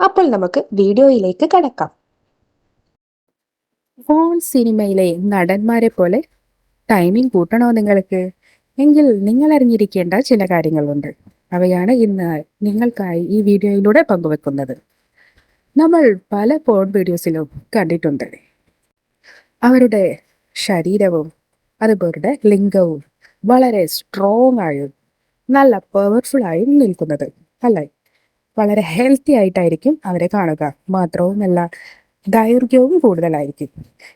അപ്പോൾ നമുക്ക് വീഡിയോയിലേക്ക് കടക്കാം. ഫോൺ സിനിമയിലെ നടന്മാരെ പോലെ ടൈമിംഗ് കൂട്ടണോ നിങ്ങൾക്ക്? എങ്കിൽ നിങ്ങൾ അറിഞ്ഞിരിക്കേണ്ട ചില കാര്യങ്ങളുണ്ട്. അവയാണ് ഇന്ന് നിങ്ങൾക്കായി ഈ വീഡിയോയിലൂടെ പങ്കുവെക്കുന്നത്. നമ്മൾ പല ഫോൺ വീഡിയോസിലും കണ്ടിട്ടുണ്ട്. അവരുടെ ശരീരവും അതുപോലെ ലിംഗവും വളരെ സ്ട്രോങ് ആയും നല്ല പവർഫുൾ ആയും നിൽക്കുന്നത്. അല്ലേ? വളരെ ഹെൽത്തി ആയിട്ടായിരിക്കും അവരെ കാണുക. മാത്രവുമല്ല ദൈർഘ്യവും കൂടുതലായിരിക്കും.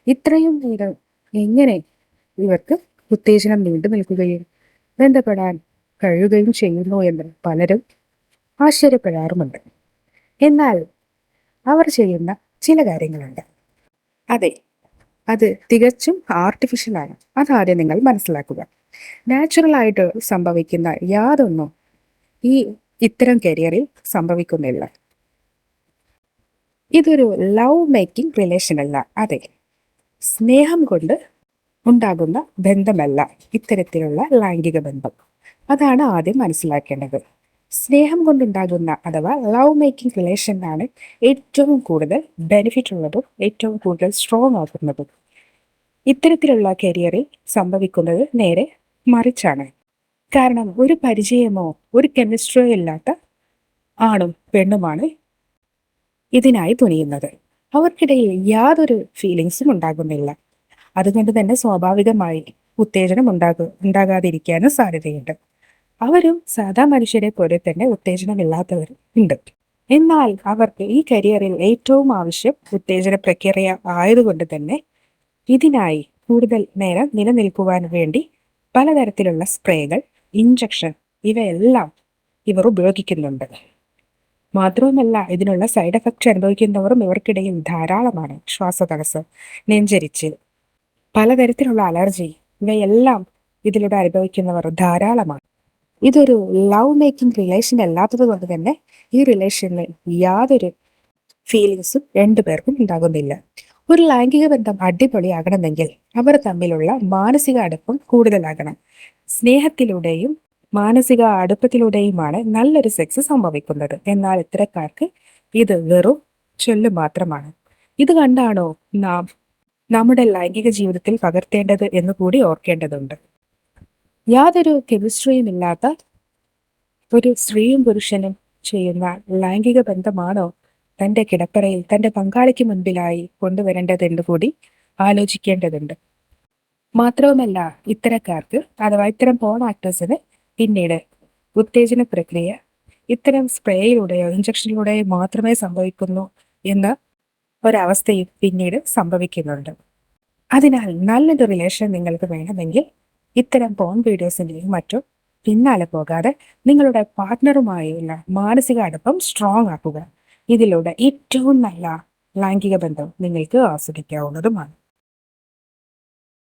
ഇത്രയും നേരം എങ്ങനെ ഇവർക്ക് ഉത്തേജനം നീണ്ടു നിൽക്കുകയും ബന്ധപ്പെടാൻ കഴിയുകയും ചെയ്യുന്നു എന്ന് പലരും ആശ്ചര്യപ്പെടാറുമുണ്ട്. എന്നാൽ അവർ ചെയ്യുന്ന ചില കാര്യങ്ങളുണ്ട്. അതെ അത് തികച്ചും ആർട്ടിഫിഷ്യലാണ് അതാദ്യം നിങ്ങൾ മനസ്സിലാക്കുക. നാച്ചുറൽ ആയിട്ട് സംഭവിക്കുന്ന യാതൊന്നും ഈ ഇത്തരം കരിയറിൽ സംഭവിക്കുന്നില്ല. ഇതൊരു ലവ് മേക്കിംഗ് റിലേഷൻ അല്ല അതെ. സ്നേഹം കൊണ്ട് ഉണ്ടാകുന്ന ബന്ധമല്ല ഇത്തരത്തിലുള്ള ലൈംഗിക ബന്ധം. അതാണ് ആദ്യം മനസ്സിലാക്കേണ്ടത്. സ്നേഹം കൊണ്ടുണ്ടാകുന്ന അഥവാ ലവ് മേക്കിംഗ് റിലേഷനാണ് ഏറ്റവും കൂടുതൽ ബെനിഫിറ്റ് ഉള്ളതും ഏറ്റവും കൂടുതൽ സ്ട്രോങ് ആകുന്നതും ഇത്തരത്തിലുള്ള കരിയറിൽ സംഭവിക്കുന്നത് നേരെ മറിച്ചാണ്. കാരണം ഒരു പരിചയമോ ഒരു കെമിസ്ട്രിയോ ഇല്ലാത്ത ആണും പെണ്ണുമാണ് ഇതിനായി തുനിയുന്നത്. അവർക്കിടയിൽ യാതൊരു ഫീലിങ്സും ഉണ്ടാകുന്നില്ല. അതുകൊണ്ട് തന്നെ സ്വാഭാവികമായി ഉത്തേജനം ഉണ്ടാകു ഉണ്ടാകാതിരിക്കാനും സാധ്യതയുണ്ട്. അവരും സാധാ മനുഷ്യരെ പോലെ തന്നെ ഉത്തേജനമില്ലാത്തവർ ഉണ്ട്. എന്നാൽ അവർക്ക് ഈ കരിയറിൽ ഏറ്റവും ആവശ്യം ഉത്തേജന പ്രക്രിയ ആയതുകൊണ്ട് തന്നെ ഇതിനായി കൂടുതൽ നേരം നിലനിൽക്കുവാൻ വേണ്ടി പലതരത്തിലുള്ള സ്പ്രേകൾ ഇഞ്ചക്ഷൻ ഇവയെല്ലാം ഇവർ ഉപയോഗിക്കുന്നുണ്ട്. മാത്രവുമല്ല ഇതിനുള്ള സൈഡ് എഫക്ട്സ് അനുഭവിക്കുന്നവരും ഇവർക്കിടയിൽ ധാരാളമാണ് ശ്വാസതടസ്സം നെഞ്ചരിച്ച് പലതരത്തിലുള്ള അലർജി ഇവയെല്ലാം ഇതിലൂടെ അനുഭവിക്കുന്നവർ ധാരാളമാണ്. ഇതൊരു ലവ് മേക്കിംഗ് റിലേഷൻ അല്ലാത്തത് കൊണ്ട് തന്നെ ഈ റിലേഷനിൽ യാതൊരു ഫീലിങ്സും രണ്ടുപേർക്കും ഉണ്ടാകുന്നില്ല. ഒരു ലൈംഗിക ബന്ധം അടിപൊളിയാകണമെങ്കിൽ അവർ തമ്മിലുള്ള മാനസിക അടുപ്പം കൂടുതലാകണം. സ്നേഹത്തിലൂടെയും മാനസിക അടുപ്പത്തിലൂടെയുമാണ് നല്ലൊരു സെക്സ് സംഭവിക്കുന്നത്. എന്നാൽ ഇത്തരക്കാർക്ക് ഇത് വെറും ചൊല്ലു മാത്രമാണ്. ഇത് കണ്ടാണോ നാം നമ്മുടെ ലൈംഗിക ജീവിതത്തിൽ പകർത്തേണ്ടത് എന്ന് കൂടി ഓർക്കേണ്ടതുണ്ട്. യാതൊരു കെമിസ്ട്രിയും ഇല്ലാത്ത ഒരു സ്ത്രീയും പുരുഷനും ചെയ്യുന്ന ലൈംഗിക ബന്ധമാണോ തന്റെ കിടപ്പറയിൽ തന്റെ പങ്കാളിക്ക് മുൻപിലായി കൊണ്ടുവരേണ്ടതെന്ന് കൂടി ആലോചിക്കേണ്ടതുണ്ട്. മാത്രവുമല്ല ഇത്തരക്കാർക്ക് അഥവാ ഇത്തരം പോൺ ആക്ടേഴ്സിന് പിന്നീട് ഉത്തേജന പ്രക്രിയ ഇത്തരം സ്പ്രേയിലൂടെയോ ഇഞ്ചക്ഷനിലൂടെയോ മാത്രമേ സംഭവിക്കുന്നു എന്ന ഒരവസ്ഥയും പിന്നീട് സംഭവിക്കുന്നുണ്ട്. അതിനാൽ നല്ലൊരു റിലേഷൻ നിങ്ങൾക്ക് വേണമെങ്കിൽ ഇത്തരം പോൺ വീഡിയോസിന്റെയും മറ്റും പിന്നാലെ പോകാതെ നിങ്ങളുടെ പാർട്ട്ണറുമായുള്ള മാനസിക അടുപ്പം സ്ട്രോങ് ആക്കുക. ഇതിലൂടെ ഏറ്റവും നല്ല ലൈംഗിക ബന്ധം നിങ്ങൾക്ക് ആസ്വദിക്കാവുന്നതുമാണ്.